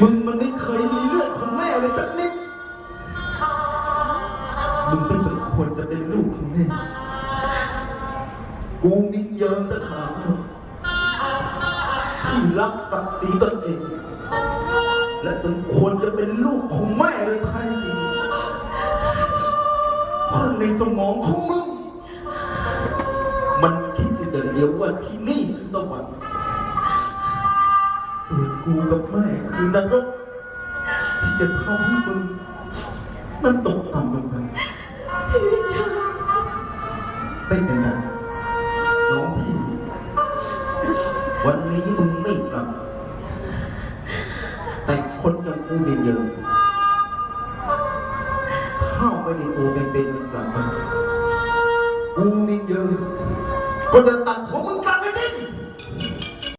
มึงมันไม่เคยมีเลือดของแม่เลยสักนิด มึงไม่สมควรจะเป็นลูกของแม่ กูมินเยิมตะขาวที่รักศักดิ์ศรีตนเอง และสมควรจะเป็นลูกของแม่เลยแท้จริงเพราะในสมองของมึง มันคิดแต่เดียวว่าที่นี่คือสวรรค์ กูกับแม่คือนรกที่จะทำให้มึงมันตกต่ำลงไปไม่เป็นไรน้องพี่ วันนี้มึงไม่กลับ แต่คนอย่างกูเนี่ยเยอะเข้าไปในตัวเป็นเป็นๆกลับมากูนี่เยอะก็จะตัดหัวมึงกลับไปดิ